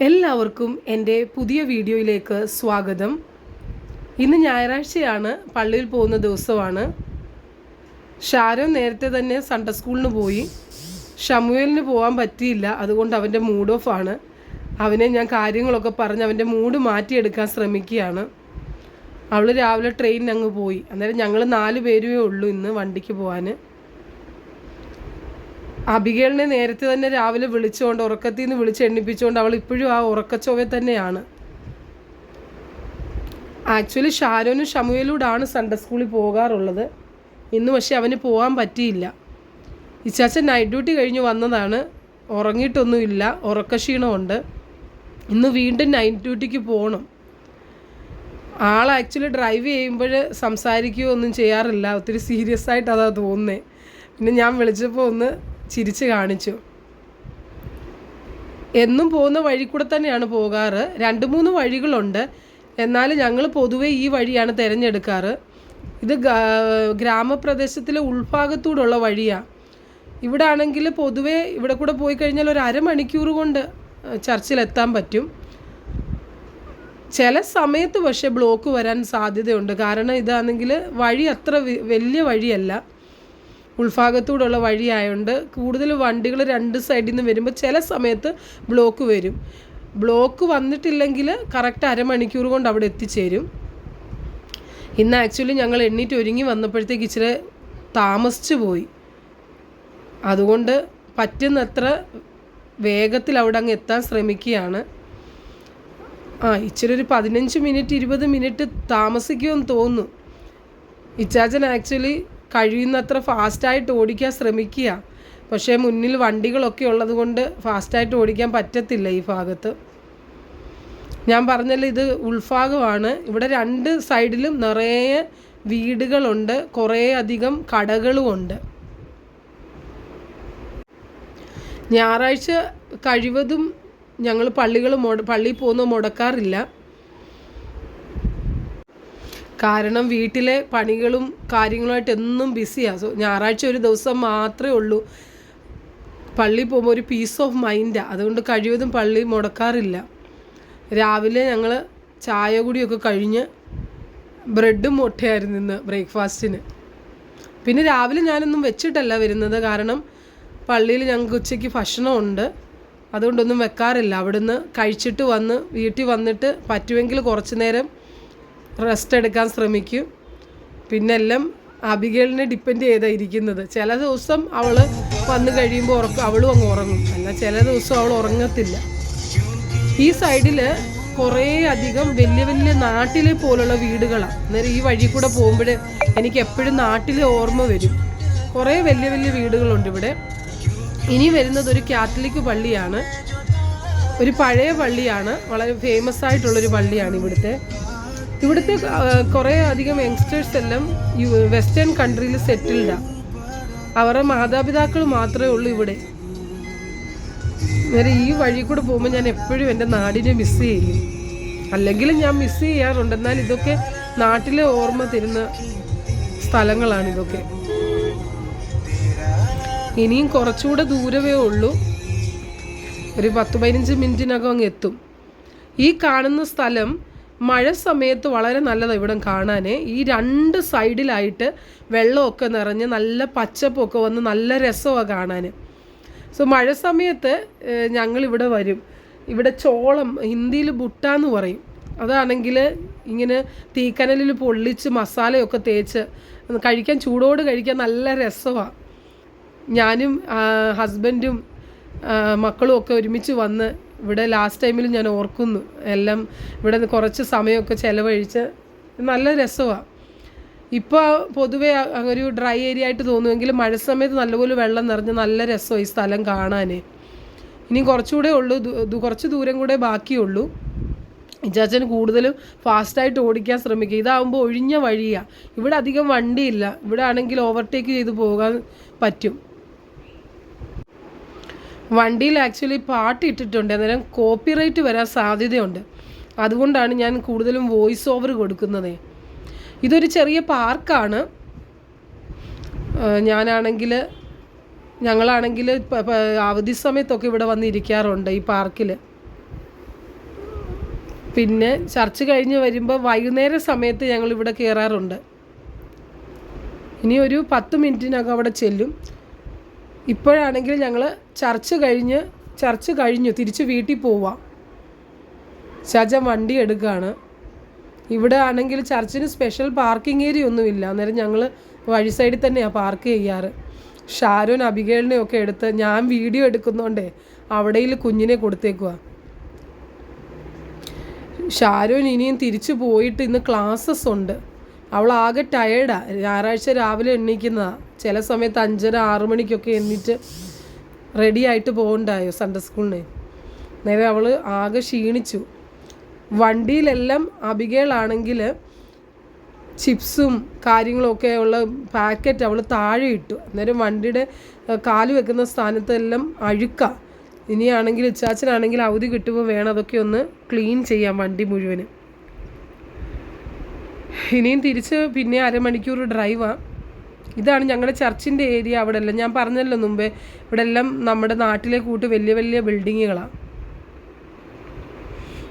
എല്ലാവർക്കും എന്റെ പുതിയ വീഡിയോയിലേക്ക് സ്വാഗതം. ഇന്ന് ഞായറാഴ്ചയാണ് പള്ളിയിൽ പോകുന്ന ദിവസമാണ്. ഷാരോ നേരത്തെ തന്നെ സൺഡേ സ്കൂളിന് പോയി. ഷമുവേലിന് പോകാൻ പറ്റിയില്ല അതുകൊണ്ട് അവന്റെ മൂഡ് ഓഫ് ആണ്. അവനെ ഞാൻ കാര്യങ്ങളൊക്കെ പറഞ്ഞ് അവന്റെ മൂഡ് മാറ്റിയെടുക്കാൻ ശ്രമിക്കുകയാണ്. അവൾ രാവിലെ ട്രെയിനിന് അങ്ങ് പോയി. അന്നേരം ഞങ്ങൾ നാല് പേരുമേ ഉള്ളൂ ഇന്ന് വണ്ടിക്ക് പോകാൻ അബികേളിനെ നേരത്തെ തന്നെ രാവിലെ വിളിച്ചുകൊണ്ട് ഉറക്കത്തിൽ നിന്ന് വിളിച്ച് എണ്ണിപ്പിച്ചുകൊണ്ട് അവൾ ഇപ്പോഴും ആ ഉറക്കച്ചോവ തന്നെയാണ്. ആക്ച്വലി ഷാരോനും ഷമുയലൂടാണ് സൺഡേ സ്കൂളിൽ പോകാറുള്ളത്. ഇന്ന് പക്ഷേ അവന് പോകാൻ പറ്റിയില്ല. ഇച്ചാച്ചൻ നൈറ്റ് ഡ്യൂട്ടി കഴിഞ്ഞ് വന്നതാണ്. ഉറങ്ങിയിട്ടൊന്നുമില്ല ഉറക്കക്ഷീണമുണ്ട്. ഇന്ന് വീണ്ടും നൈറ്റ് ഡ്യൂട്ടിക്ക് പോകണം ആൾ ആക്ച്വലി ഡ്രൈവ് ചെയ്യുമ്പോൾ സംസാരിക്കുകയോ ഒന്നും ചെയ്യാറില്ല. ഒത്തിരി സീരിയസ് ആയിട്ട് അതാ തോന്നുന്നത് പിന്നെ ഞാൻ വിളിച്ചപ്പോൾ ഒന്ന് ചിരിച്ച് കാണിച്ചു. എന്നും പോകുന്ന വഴി കൂടെ തന്നെയാണ് പോകാറ്. രണ്ട് മൂന്ന് വഴികളുണ്ട്. എന്നാൽ ഞങ്ങൾ പൊതുവേ ഈ വഴിയാണ് തിരഞ്ഞെടുക്കാറ്. ഇത് ഗ്രാമപ്രദേശത്തിലെ ഉൾഭാഗത്തൂടുള്ള വഴിയാണ് ഇവിടെ ആണെങ്കിൽ പൊതുവേ ഇവിടെ കൂടെ പോയി കഴിഞ്ഞാൽ ഒരു അരമണിക്കൂർ കൊണ്ട് ചർച്ചിലെത്താൻ പറ്റും. ചില സമയത്ത് പക്ഷേ ബ്ലോക്ക് വരാൻ സാധ്യതയുണ്ട്. കാരണം ഇതാണെങ്കിൽ വഴി അത്ര വലിയ വഴിയല്ല. ഉൾഭാഗത്തൂടെയുള്ള വഴിയായതുകൊണ്ട് കൂടുതൽ വണ്ടികൾ രണ്ട് സൈഡിൽ നിന്ന് വരുമ്പോൾ ചില സമയത്ത് ബ്ലോക്ക് വരും. ബ്ലോക്ക് വന്നിട്ടില്ലെങ്കിൽ കറക്റ്റ് അരമണിക്കൂർ കൊണ്ട് അവിടെ എത്തിച്ചേരും. ഇന്ന് ആക്ച്വലി ഞങ്ങൾ എണ്ണീറ്റ് ഒരുങ്ങി വന്നപ്പോഴത്തേക്ക് ഇച്ചിരി താമസിച്ചു പോയി. അതുകൊണ്ട് പറ്റുന്നത്ര വേഗത്തിൽ അവിടെ അങ്ങ് എത്താൻ ശ്രമിക്കുകയാണ്. ആ ഇച്ചിരി ഒരു പതിനഞ്ച് മിനിറ്റ് ഇരുപത് മിനിറ്റ് താമസിക്കുമെന്ന് തോന്നുന്നു. ഇച്ചാച്ചൻ ആക്ച്വലി കഴിയുന്നത്ര ഫാസ്റ്റായിട്ട് ഓടിക്കാൻ ശ്രമിക്കുക. പക്ഷേ മുന്നിൽ വണ്ടികളൊക്കെ ഉള്ളത് കൊണ്ട് ഫാസ്റ്റായിട്ട് ഓടിക്കാൻ പറ്റത്തില്ല ഈ ഭാഗത്ത്. ഞാൻ പറഞ്ഞല്ലോ ഇത് ഉൾഭാഗമാണ്. ഇവിടെ രണ്ട് സൈഡിലും നിറയെ വീടുകളുണ്ട്. കുറേ അധികം കടകളുമുണ്ട്. ഞായറാഴ്ച കഴിവതും ഞങ്ങൾ പള്ളികൾ മുട പള്ളിയിൽ പോകുന്നത് മുടക്കാറില്ല. കാരണം വീട്ടിലെ പണികളും കാര്യങ്ങളുമായിട്ട് എന്നും ബിസിയാണ് സോ ഞായറാഴ്ച ഒരു ദിവസം മാത്രമേ ഉള്ളൂ. പള്ളി പോകുമ്പോൾ ഒരു പീസ് ഓഫ് മൈൻഡാണ് അതുകൊണ്ട് കഴിവതും പള്ളി മുടക്കാറില്ല. രാവിലെ ഞങ്ങൾ ചായ കുടിയൊക്കെ കഴിഞ്ഞ് ബ്രെഡും മുട്ടയായിരുന്നു ഇന്ന് ബ്രേക്ക്ഫാസ്റ്റിന്. പിന്നെ രാവിലെ ഞാനൊന്നും വെച്ചിട്ടല്ല വരുന്നത്. കാരണം പള്ളിയിൽ ഞങ്ങൾക്ക് ഉച്ചയ്ക്ക് ഭക്ഷണമുണ്ട്. അതുകൊണ്ടൊന്നും വെക്കാറില്ല. അവിടുന്ന് കഴിച്ചിട്ട് വന്ന് വീട്ടിൽ വന്നിട്ട് പറ്റുമെങ്കിൽ കുറച്ച് നേരം റെസ്റ്റ് എടുക്കാൻ ശ്രമിക്കും. പിന്നെ എല്ലാം അബികേളിനെ ഡിപ്പെൻഡ് ചെയ്താണ് ഇരിക്കുന്നത്. ചില ദിവസം അവൾ വന്നു കഴിയുമ്പോൾ ഉറക്കും അവളും അങ്ങ് ഉറങ്ങും. അല്ല ചില ദിവസം അവൾ ഉറങ്ങത്തില്ല. ഈ സൈഡിൽ കുറേ അധികം വലിയ വലിയ നാട്ടിലെ പോലുള്ള വീടുകളാണ് അന്നേരം ഈ വഴി കൂടെ പോകുമ്പോൾ എനിക്ക് എപ്പോഴും നാട്ടിലെ ഓർമ്മ വരും. കുറേ വലിയ വലിയ വീടുകളുണ്ട് ഇവിടെ. ഇനി വരുന്നത് ഒരു കാത്തലിക് പള്ളിയാണ്. ഒരു പഴയ പള്ളിയാണ്. വളരെ ഫേമസ് ആയിട്ടുള്ളൊരു പള്ളിയാണ് ഇവിടുത്തെ. ഇവിടുത്തെ കുറേ അധികം യങ്സ്റ്റേഴ്സ് എല്ലാം വെസ്റ്റേൺ കൺട്രിയിൽ സെറ്റിൽഡാണ് അവരുടെ മാതാപിതാക്കൾ മാത്രമേ ഉള്ളൂ ഇവിടെ. നേരെ ഈ വഴി കൂടെ പോകുമ്പോൾ ഞാൻ എപ്പോഴും എന്റെ നാടിനെ മിസ് ചെയ്യും. അല്ലെങ്കിൽ ഞാൻ മിസ് ചെയ്യാറുണ്ട്. എന്നാൽ ഇതൊക്കെ നാട്ടിലെ ഓർമ്മ തരുന്ന സ്ഥലങ്ങളാണ് ഇതൊക്കെ. ഇനിയും കുറച്ചുകൂടെ ദൂരമേ ഉള്ളൂ. ഒരു പത്ത് പതിനഞ്ച് മിനിറ്റിനകം അങ്ങ് എത്തും. ഈ കാണുന്ന സ്ഥലം മഴ സമയത്ത് വളരെ നല്ലതാണ് ഇവിടം കാണാൻ ഈ രണ്ട് സൈഡിലായിട്ട് വെള്ളമൊക്കെ നിറഞ്ഞ് നല്ല പച്ചപ്പൊക്കെ വന്ന് നല്ല രസമാണ് കാണാൻ സോ മഴ സമയത്ത് ഞങ്ങളിവിടെ വരും. ഇവിടെ ചോളം ഹിന്ദിയിൽ ബുട്ട എന്ന് പറയും. അതാണെങ്കിൽ ഇങ്ങനെ തീക്കനലിൽ പൊള്ളിച്ച് മസാലയൊക്കെ തേച്ച് കഴിക്കാൻ ചൂടോട് കഴിക്കാൻ നല്ല രസമാണ് ഞാനും ഹസ്ബൻഡും മക്കളും ഒക്കെ ഒരുമിച്ച് വന്ന് ഇവിടെ ലാസ്റ്റ് ടൈമിൽ ഞാൻ ഓർക്കുന്നു. എല്ലാം ഇവിടെ കുറച്ച് സമയമൊക്കെ ചിലവഴിച്ച് നല്ല രസമാണ് ഇപ്പോൾ പൊതുവേ ഒരു ഡ്രൈ ഏരിയ ആയിട്ട് തോന്നുമെങ്കിലും മഴ സമയത്ത് നല്ലപോലെ വെള്ളം നിറഞ്ഞ് നല്ല രസമാണ് ഈ സ്ഥലം കാണാൻ ഇനി കുറച്ചുകൂടെ ഉള്ളൂ കുറച്ച് ദൂരം കൂടെ ബാക്കിയുള്ളൂ. ഇജാച്ചൻ കൂടുതലും ഫാസ്റ്റായിട്ട് ഓടിക്കാൻ ശ്രമിക്കുക ഇതാവുമ്പോൾ ഒഴിഞ്ഞ വഴിയാണ് ഇവിടെ അധികം വണ്ടിയില്ല. ഇവിടെ ആണെങ്കിൽ ഓവർടേക്ക് ചെയ്ത് പോകാൻ പറ്റും. വണ്ടിയിൽ ആക്ച്വലി പാട്ട് ഇട്ടിട്ടുണ്ട്. അന്നേരം കോപ്പിറൈറ്റ് വരാൻ സാധ്യതയുണ്ട്. അതുകൊണ്ടാണ് ഞാൻ കൂടുതലും വോയിസ് ഓവർ കൊടുക്കുന്നത്. ഇതൊരു ചെറിയ പാർക്കാണ്. ഞാനാണെങ്കിൽ ഞങ്ങളാണെങ്കിൽ അവധി സമയത്തൊക്കെ ഇവിടെ വന്നിരിക്കാറുണ്ട് ഈ പാർക്കിൽ. പിന്നെ ചർച്ച് കഴിഞ്ഞ് വരുമ്പോൾ വൈകുന്നേര സമയത്ത് ഞങ്ങൾ ഇവിടെ കയറാറുണ്ട്. ഇനി ഒരു പത്ത് മിനിറ്റിനകം അവിടെ ചെല്ലും. ഇപ്പോഴാണെങ്കിൽ ഞങ്ങൾ ചർച്ച് കഴിഞ്ഞ് ചർച്ച് കഴിഞ്ഞു തിരിച്ച് വീട്ടിൽ പോവാം. ചജ വണ്ടി എടുക്കുകയാണ് ഇവിടെ ആണെങ്കിൽ ചർച്ചിന് സ്പെഷ്യൽ പാർക്കിംഗ് ഏരിയ ഒന്നുമില്ല. അന്നേരം ഞങ്ങൾ വഴി സൈഡിൽ തന്നെയാണ് പാർക്ക് ചെയ്യാറ്. ഷാരോൻ അബികേളിനെ ഒക്കെ എടുത്ത് ഞാൻ വീഡിയോ എടുക്കുന്നോണ്ടേ അവിടെയിൽ കുഞ്ഞിനെ കൊടുത്തേക്കുക ഷാരോൻ ഇനിയും തിരിച്ചു പോയിട്ട് ഇന്ന് ക്ലാസ്സസ് ഉണ്ട്. അവൾ ആകെ ടയേർഡാണ് ഞായറാഴ്ച രാവിലെ എണ്ണീക്കുന്നതാണ് ചില സമയത്ത് അഞ്ചര ആറു മണിക്കൊക്കെ എണ്ണിട്ട് റെഡി ആയിട്ട് പോകണ്ടായോ സൺഡേ സ്കൂളിന് നേരെ അവൾ ആകെ ക്ഷീണിച്ചു. വണ്ടിയിലെല്ലാം അബികേളാണെങ്കിൽ ചിപ്സും കാര്യങ്ങളൊക്കെ ഉള്ള പാക്കറ്റ് അവൾ താഴെ ഇട്ടു. അന്നേരം വണ്ടിയുടെ കാൽ വെക്കുന്ന സ്ഥാനത്തെല്ലാം അഴുക്ക. ഇനിയാണെങ്കിൽ ഇച്ചാച്ചനാണെങ്കിൽ അവധി കിട്ടുമ്പോൾ വേണം അതൊക്കെ ഒന്ന് ക്ലീൻ ചെയ്യാം വണ്ടി മുഴുവനും. ഇനിയും തിരിച്ച് പിന്നെ അരമണിക്കൂർ ഡ്രൈവാണ് ഇതാണ് ഞങ്ങളുടെ ചർച്ചിന്റെ ഏരിയ അവിടെ എല്ലാം ഞാൻ പറഞ്ഞല്ലോ മുമ്പേ ഇവിടെ എല്ലാം നമ്മുടെ നാട്ടിലെ കൂട്ട് വലിയ വലിയ ബിൽഡിങ്ങുകളാണ്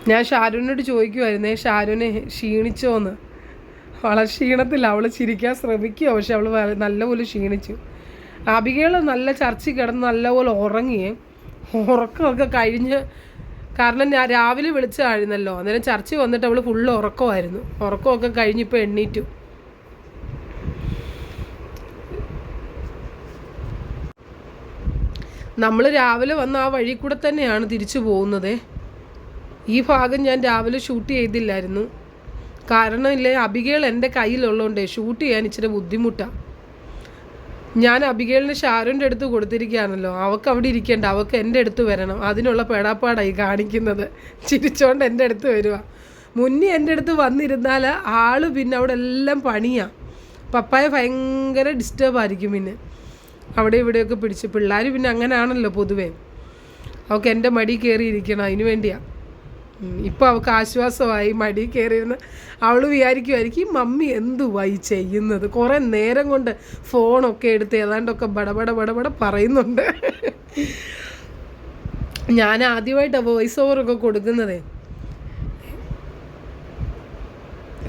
ഞാൻ ഷാരൂനോട് ചോദിക്കുമായിരുന്നേ ഷാരൂനെ ക്ഷീണിച്ചോന്ന്? വളരെ ക്ഷീണത്തില്ല അവൾ ചിരിക്കാൻ ശ്രമിക്കുക പക്ഷെ അവൾ നല്ലപോലെ ക്ഷീണിച്ചു. അബികകൾ നല്ല ചർച്ചിൽ കിടന്ന് നല്ലപോലെ ഉറങ്ങിയേ. ഉറക്കമൊക്കെ കഴിഞ്ഞ് കാരണം ഞാൻ രാവിലെ വിളിച്ചായിരുന്നല്ലോ അന്നേരം ചർച്ചിൽ വന്നിട്ട് അവൾ ഫുള്ള് ഉറക്കമായിരുന്നു. ഉറക്കമൊക്കെ കഴിഞ്ഞിപ്പോൾ എണ്ണീറ്റു നമ്മൾ രാവിലെ വന്ന ആ വഴി കൂടെ തന്നെയാണ് തിരിച്ചു പോകുന്നത്. ഈ ഭാഗം ഞാൻ രാവിലെ ഷൂട്ട് ചെയ്തില്ലായിരുന്നു. കാരണം ഇല്ലേ അബികേൾ എന്റെ കയ്യിലുള്ളതുകൊണ്ട് ഷൂട്ട് ചെയ്യാൻ ഇച്ചിരി ബുദ്ധിമുട്ടാണ് ഞാൻ അബികേളിന് ഷാരൂന്റെ അടുത്ത് കൊടുത്തിരിക്കുകയാണല്ലോ. അവൾക്ക് അവിടെ ഇരിക്കേണ്ട അവൾക്ക് എന്റെ അടുത്ത് വരണം. അതിനുള്ള പേടാപ്പാടായി കാണിക്കുന്നത്. ചിരിച്ചോണ്ട് എന്റെ അടുത്ത് വരിക മുന്നേ എന്റെ അടുത്ത് വന്നിരുന്നാൽ ആൾ പിന്നെ അവിടെ എല്ലാം പണിയാണ് പപ്പായ ഭയങ്കര ഡിസ്റ്റർബ് ആയിരിക്കും പിന്നെ. അവിടെ ഇവിടെയൊക്കെ പിടിച്ച്. പിള്ളേർ പിന്നെ അങ്ങനെയാണല്ലോ പൊതുവേ. അവൾക്ക് എന്റെ മടി കയറിയിരിക്കണം അതിനു വേണ്ടിയാണ് ഇപ്പോൾ അവൾക്ക് ആശ്വാസമായി മടി കയറിയിരുന്ന്. അവൾ വിചാരിക്കുമായിരിക്കും "ഈ മമ്മി എന്തുവായി ചെയ്യുന്നത്? കുറേ നേരം കൊണ്ട് ഫോണൊക്കെ എടുത്ത് ഏതാണ്ടൊക്കെ ബടബട ബടബട പറയുന്നുണ്ട്. ഞാൻ ആദ്യമായിട്ടാണ് വോയിസ് ഓവറൊക്കെ കൊടുക്കുന്നതേ.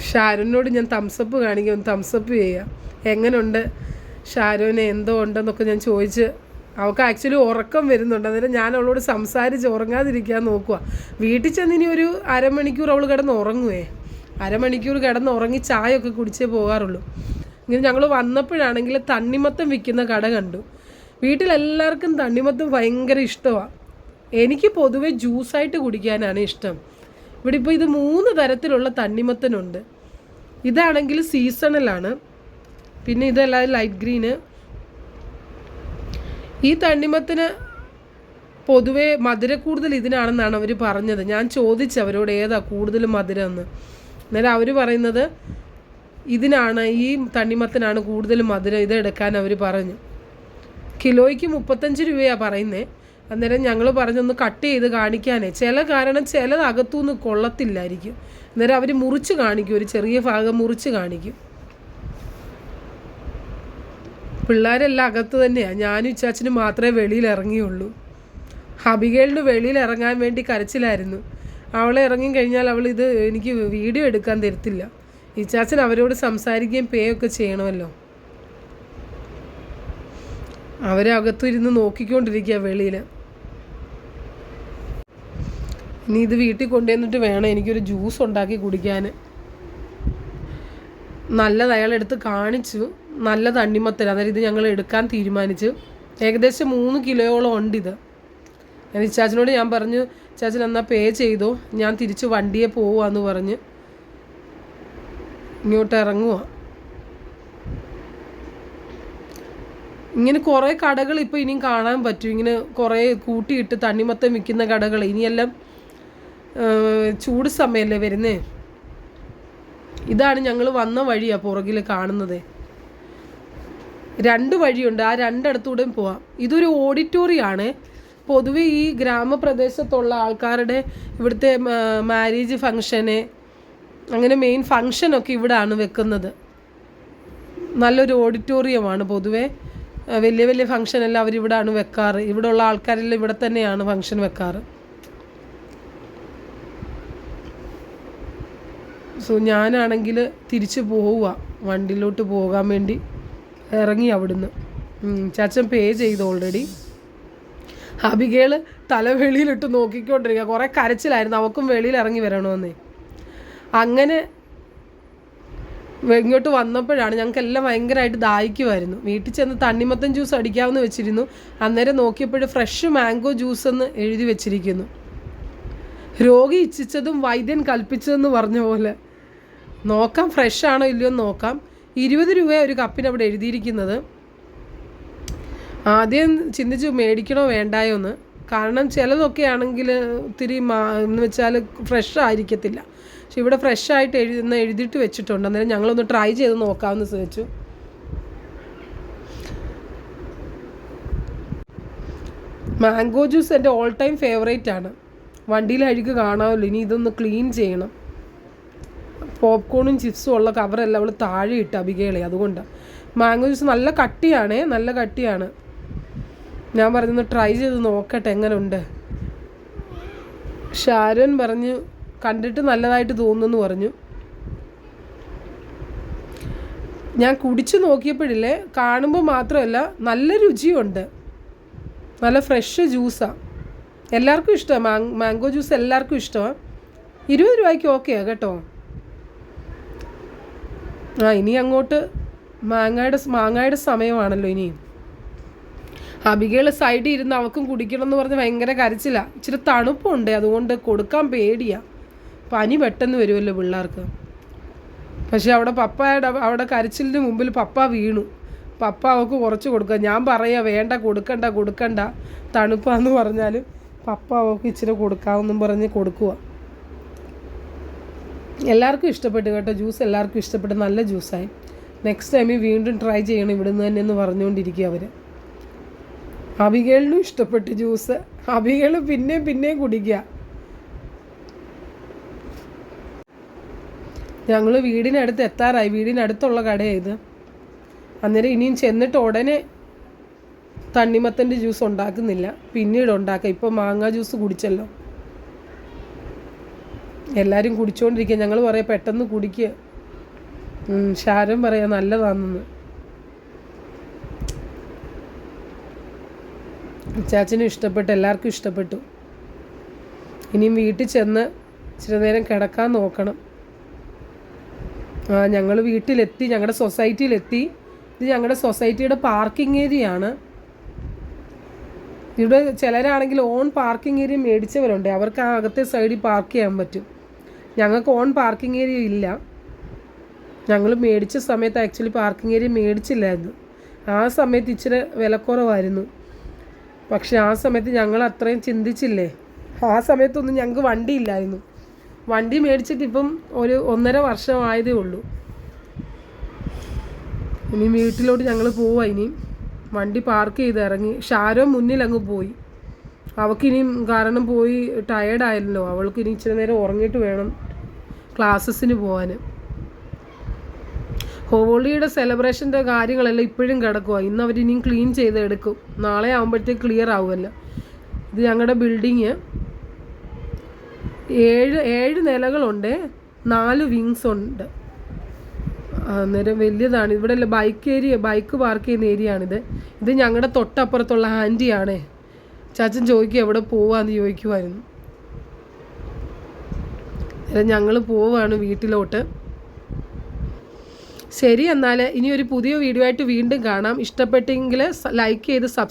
ഷാരനോട് ഞാൻ തംസപ്പ് കാണിക്കും തംസപ്പ് ചെയ്യാം. എങ്ങനെയുണ്ട് ഷാരോനെ എന്തോ ഉണ്ടെന്നൊക്കെ ഞാൻ ചോദിച്ച് അവൾക്ക് ആക്ച്വലി ഉറക്കം വരുന്നുണ്ട്. അന്നേരം ഞാൻ അവളോട് സംസാരിച്ച് ഉറങ്ങാതിരിക്കാൻ നോക്കുക വീട്ടിൽ ചെന്ന് ഇനി ഒരു അരമണിക്കൂർ അവൾ കിടന്ന് ഉറങ്ങുവേ. അരമണിക്കൂർ കിടന്ന് ഉറങ്ങി ചായയൊക്കെ കുടിച്ചേ പോകാറുള്ളൂ. ഇങ്ങനെ ഞങ്ങൾ വന്നപ്പോഴാണെങ്കിൽ തണ്ണിമത്തം വിൽക്കുന്ന കട കണ്ടു. വീട്ടിലെല്ലാവർക്കും തണ്ണിമത്തം ഭയങ്കര ഇഷ്ടമാണ് എനിക്ക് പൊതുവെ ജ്യൂസായിട്ട് കുടിക്കാനാണ് ഇഷ്ടം. ഇവിടെ ഇപ്പോൾ ഇത് മൂന്ന് തരത്തിലുള്ള തണ്ണിമത്തനുണ്ട്. ഇതാണെങ്കിൽ സീസണലാണ്. പിന്നെ ഇതല്ലാതെ ലൈറ്റ് ഗ്രീന് ഈ തണ്ണിമത്തിന് പൊതുവേ മധുര കൂടുതൽ ഇതിനാണെന്നാണ് അവർ പറഞ്ഞത്. ഞാൻ ചോദിച്ചു അവരോട് ഏതാ കൂടുതൽ മധുരം എന്ന് അന്നേരം അവർ പറയുന്നത് ഇതിനാണ് ഈ തണ്ണിമത്തിനാണ് കൂടുതൽ മധുരം ഇത് എടുക്കാൻ അവർ പറഞ്ഞു. കിലോയ്ക്ക് മുപ്പത്തഞ്ച് രൂപയാണ് പറയുന്നത് അന്നേരം ഞങ്ങൾ പറഞ്ഞൊന്ന് കട്ട് ചെയ്ത് കാണിക്കാനേ. ചില കാരണം ചിലത് അകത്തുനിന്ന് കൊള്ളത്തില്ലായിരിക്കും. അന്നേരം അവർ മുറിച്ച് കാണിക്കും ഒരു ചെറിയ ഭാഗം മുറിച്ച് കാണിക്കും. പിള്ളേരെല്ലാം അകത്ത് തന്നെയാണ് ഞാനും ഇച്ചാച്ചനും മാത്രമേ വെളിയിൽ ഇറങ്ങിയുള്ളൂ. ഹബികേളിന് വെളിയിൽ ഇറങ്ങാൻ വേണ്ടി കരച്ചിലായിരുന്നു. അവളെ ഇറങ്ങി കഴിഞ്ഞാൽ അവൾ ഇത് എനിക്ക് വീഡിയോ എടുക്കാൻ തരത്തില്ല. ഇച്ചാച്ചൻ അവരോട് സംസാരിക്കുകയും പേ ഒക്കെ ചെയ്യണമല്ലോ. അകത്തിരുന്ന് നോക്കിക്കൊണ്ടിരിക്കുക വെളിയിൽ ഇനി ഇത് വീട്ടിൽ കൊണ്ടുവന്നിട്ട് വേണം എനിക്കൊരു ജ്യൂസ് ഉണ്ടാക്കി കുടിക്കാൻ. നല്ലത് അയാളെടുത്ത് കാണിച്ചു. നല്ല തണ്ണിമത്തൽ അന്നേരം ഇത് ഞങ്ങൾ എടുക്കാൻ തീരുമാനിച്ചു ഏകദേശം മൂന്ന് കിലോയോളം ഉണ്ട് ഇത് ഞാൻ ഇച്ചാച്ചനോട് ഞാൻ പറഞ്ഞു ചാച്ചൻ എന്നാൽ പേ ചെയ്തോ ഞാൻ തിരിച്ച് വണ്ടിയെ പോവാന്ന് പറഞ്ഞ് ഇങ്ങോട്ട് ഇറങ്ങുക ഇങ്ങനെ കുറേ കടകൾ ഇപ്പോൾ ഇനിയും കാണാൻ പറ്റും. ഇങ്ങനെ കുറേ കൂട്ടിയിട്ട് തണ്ണിമത്തം വിൽക്കുന്ന കടകൾ. ഇനിയെല്ലാം ചൂട് സമയമല്ലേ വരുന്നേ? ഇതാണ് ഞങ്ങൾ വന്ന വഴിയാണ് പുറകിൽ കാണുന്നത്. രണ്ട് വഴിയുണ്ട്. ആ രണ്ടിടത്തൂടെയും പോവാം. ഇതൊരു ഓഡിറ്റോറിയമാണ് പൊതുവെ ഈ ഗ്രാമപ്രദേശത്തുള്ള ആൾക്കാരുടെ ഇവിടുത്തെ മാരേജ് ഫങ്ഷന് അങ്ങനെ മെയിൻ ഫങ്ഷനൊക്കെ ഇവിടാണ് വെക്കുന്നത്. നല്ലൊരു ഓഡിറ്റോറിയമാണ് പൊതുവെ. വലിയ വലിയ ഫങ്ഷനെല്ലാം അവരിവിടാണ് വെക്കാറ്. ഇവിടെ ഉള്ള ആൾക്കാരെല്ലാം ഇവിടെ തന്നെയാണ് ഫങ്ഷൻ വെക്കാറ്. സോ ഞാനാണെങ്കിൽ തിരിച്ചു പോവുക വണ്ടിയിലോട്ട് പോകാൻ വേണ്ടി. ഇറങ്ങി അവിടുന്ന്. ചാച്ചൻ പേ ചെയ്തു ഓൾറെഡി അബികേൾ തല വെളിയിലിട്ട് നോക്കിക്കൊണ്ടിരിക്കുക. കുറേ കരച്ചിലായിരുന്നു. അവക്കും വെളിയിൽ ഇറങ്ങി വരണമെന്നേ. അങ്ങനെ ഇങ്ങോട്ട് വന്നപ്പോഴാണ് ഞങ്ങൾക്ക് എല്ലാം ഭയങ്കരമായിട്ട് ദാഹിക്കുമായിരുന്നു. വീട്ടിൽ ചെന്ന് തണ്ണിമത്തൻ ജ്യൂസ് അടിക്കാമെന്ന് വെച്ചിരുന്നു. അന്നേരം നോക്കിയപ്പോൾ ഫ്രഷ് മാംഗോ ജ്യൂസ് എന്ന് എഴുതി വെച്ചിരിക്കുന്നു. രോഗി ഇച്ഛിച്ചതും വൈദ്യൻ കൽപ്പിച്ചതെന്ന് പറഞ്ഞ പോലെ. നോക്കാം ഫ്രഷ് ആണോ ഇല്ലയോ നോക്കാം. ഇരുപത് രൂപ ഒരു കപ്പിന് അവിടെ എഴുതിയിരിക്കുന്നത്. ആദ്യം ചിന്തിച്ചു മേടിക്കണോ വേണ്ടായോ എന്ന്. കാരണം ചിലതൊക്കെ ആണെങ്കിൽ ഒത്തിരി മാ എന്ന് വെച്ചാൽ ഫ്രഷ് ആയിരിക്കത്തില്ല. പക്ഷെ ഇവിടെ ഫ്രഷ് ആയിട്ട് എഴുതുന്ന എഴുതിയിട്ട് വെച്ചിട്ടുണ്ട്. അന്നേരം ഞങ്ങളൊന്ന് ട്രൈ ചെയ്ത് നോക്കാമെന്ന് ശ്രമിച്ചു മാംഗോ ജ്യൂസ് എന്റെ ഓൾ ടൈം ഫേവറേറ്റ് ആണ്. വണ്ടിയിൽ അഴുക്ക് കാണാമല്ലോ. ഇനി ഇതൊന്ന് ക്ലീൻ ചെയ്യണം. പോപ്കോണും ചിപ്സും ഉള്ള കവറല്ല അവൾ താഴെ ഇട്ട് അബികേളെ അതുകൊണ്ട്. മാംഗോ ജ്യൂസ് നല്ല കട്ടിയാണേ നല്ല കട്ടിയാണ്. ഞാൻ പറഞ്ഞു ട്രൈ ചെയ്ത് നോക്കട്ടെ എങ്ങനെയുണ്ട് ഷാരൻ പറഞ്ഞു കണ്ടിട്ട് നല്ലതായിട്ട് തോന്നുന്നു പറഞ്ഞു. ഞാൻ കുടിച്ചു നോക്കിയപ്പോഴില്ലേ കാണുമ്പോൾ മാത്രമല്ല നല്ല രുചിയുണ്ട്. നല്ല ഫ്രഷ് ജ്യൂസാണ് എല്ലാവർക്കും ഇഷ്ടമാണ് മാംഗോ ജ്യൂസ് എല്ലാവർക്കും ഇഷ്ടമാണ് ഇരുപത് രൂപയ്ക്ക് ഓക്കെയാണ് കേട്ടോ? ആ ഇനി അങ്ങോട്ട് മാങ്ങയുടെ മാങ്ങയുടെ സമയമാണല്ലോ ഇനി. അബികയിൽ സൈഡിൽ ഇരുന്ന് അവൾക്കും കുടിക്കണം എന്ന് പറഞ്ഞ് ഭയങ്കര കരച്ചില്ല ഇച്ചിരി തണുപ്പുണ്ട് അതുകൊണ്ട് കൊടുക്കാൻ പേടിയാ. പനി പെട്ടെന്ന് വരുമല്ലോ പിള്ളേർക്ക്. പക്ഷെ അവിടെ പപ്പയുടെ അവിടെ കരച്ചിലിന് മുമ്പിൽ പപ്പ വീണു. പപ്പ അവൾക്ക് കുറച്ച് കൊടുക്കുക ഞാൻ പറയാ വേണ്ട കൊടുക്കണ്ട കൊടുക്കണ്ട തണുപ്പാന്ന് പറഞ്ഞാൽ പപ്പ അവൾക്ക് ഇച്ചിരി കൊടുക്കാമെന്നും പറഞ്ഞ് കൊടുക്കുക എല്ലാവർക്കും ഇഷ്ടപ്പെട്ടു കേട്ടോ. ജ്യൂസ് എല്ലാവർക്കും ഇഷ്ടപ്പെട്ടു. നല്ല ജ്യൂസായി. നെക്സ്റ്റ് ടൈമിൽ വീണ്ടും ട്രൈ ചെയ്യണം ഇവിടുന്ന് തന്നെ എന്ന് പറഞ്ഞുകൊണ്ടിരിക്കുക അവർ അബികേളിനും ഇഷ്ടപ്പെട്ടു ജ്യൂസ്. അബികൾ പിന്നെയും പിന്നെയും കുടിക്കുക. ഞങ്ങൾ വീടിനടുത്ത് എത്താറായി. വീടിനടുത്തുള്ള കടയായത് അന്നേരം ഇനിയും ചെന്നിട്ട് ഉടനെ തണ്ണിമത്തന്റെ ജ്യൂസ് ഉണ്ടാക്കുന്നില്ല. പിന്നീട് ഉണ്ടാക്കാം. ഇപ്പോൾ മാങ്ങ ജ്യൂസ് കുടിച്ചല്ലോ. എല്ലാവരും കുടിച്ചുകൊണ്ടിരിക്കുക ഞങ്ങൾ പറയാം പെട്ടെന്ന് കുടിക്കുക ശാരം പറയാം നല്ലതാണെന്ന്. ചാച്ചനും ഇഷ്ടപ്പെട്ടു എല്ലാവർക്കും ഇഷ്ടപ്പെട്ടു. ഇനിയും വീട്ടിൽ ചെന്ന് ഇച്ചിരി നേരം കിടക്കാൻ നോക്കണം. ആ ഞങ്ങൾ വീട്ടിലെത്തി ഞങ്ങളുടെ സൊസൈറ്റിയിലെത്തി. ഇത് ഞങ്ങളുടെ സൊസൈറ്റിയുടെ പാർക്കിംഗ് ഏരിയ ആണ് ഇവിടെ ചിലരാണെങ്കിൽ ഓൺ പാർക്കിംഗ് ഏരിയ മേടിച്ചവരുണ്ട്. അവർക്ക് ആ അകത്തെ സൈഡിൽ പാർക്ക് ചെയ്യാൻ പറ്റും. ഞങ്ങൾക്ക് ഓൺ പാർക്കിംഗ് ഏരിയ ഇല്ല. ഞങ്ങൾ മേടിച്ച സമയത്ത് ആക്ച്വലി പാർക്കിംഗ് ഏരിയ മേടിച്ചില്ലായിരുന്നു. ആ സമയത്ത് ഇച്ചിരി വിലക്കുറവായിരുന്നു. പക്ഷെ ആ സമയത്ത് ഞങ്ങൾ അത്രയും ചിന്തിച്ചില്ലേ? ആ സമയത്തൊന്നും ഞങ്ങൾക്ക് വണ്ടി ഇല്ലായിരുന്നു വണ്ടി മേടിച്ചിട്ട് ഇപ്പം ഒരു ഒന്നര വർഷമായതേ ഉള്ളൂ. ഇനി വീട്ടിലോട്ട് ഞങ്ങൾ പോവാ ഇനി. വണ്ടി പാർക്ക് ചെയ്ത് ഇറങ്ങി. ഷാരോ മുന്നിൽ അങ്ങ് പോയി. അവൾക്കിനിയും കാരണം പോയി ടയേർഡായല്ലോ അവൾക്ക് ഇനി ഇച്ചിരി നേരം ഉറങ്ങിയിട്ട് വേണം ക്ലാസ്സസിന് പോകാൻ ഹോളിയുടെ സെലിബ്രേഷന്റെ കാര്യങ്ങളെല്ലാം ഇപ്പോഴും കിടക്കുക ഇന്ന് അവർ ഇനിയും ക്ലീൻ ചെയ്ത് എടുക്കും നാളെ ആകുമ്പോഴത്തേക്ക് ക്ലിയർ ആവുമല്ലോ. ഇത് ഞങ്ങളുടെ ബിൽഡിങ് ഏഴ് ഏഴ് നിലകളുണ്ട് നാല് വിങ്സ് ഉണ്ട്. അന്നേരം വലിയതാണ്. ഇവിടെ ബൈക്ക് ഏരിയ ബൈക്ക് പാർക്ക് ചെയ്യുന്ന ഏരിയ ആണിത്. ഇത് ഞങ്ങളുടെ തൊട്ടപ്പുറത്തുള്ള ആന്റിയാണേ ചാച്ചൻ ചോദിക്കും എവിടെ പോവാന്ന്? ചോദിക്കുമായിരുന്നു ഞങ്ങൾ പോവാണ് വീട്ടിലോട്ട്. ശരി എന്നാൽ ഇനി ഒരു പുതിയ വീഡിയോ ആയിട്ട് വീണ്ടും കാണാം. ഇഷ്ടപ്പെട്ടെങ്കിൽ ലൈക്ക് ചെയ്ത് സബ്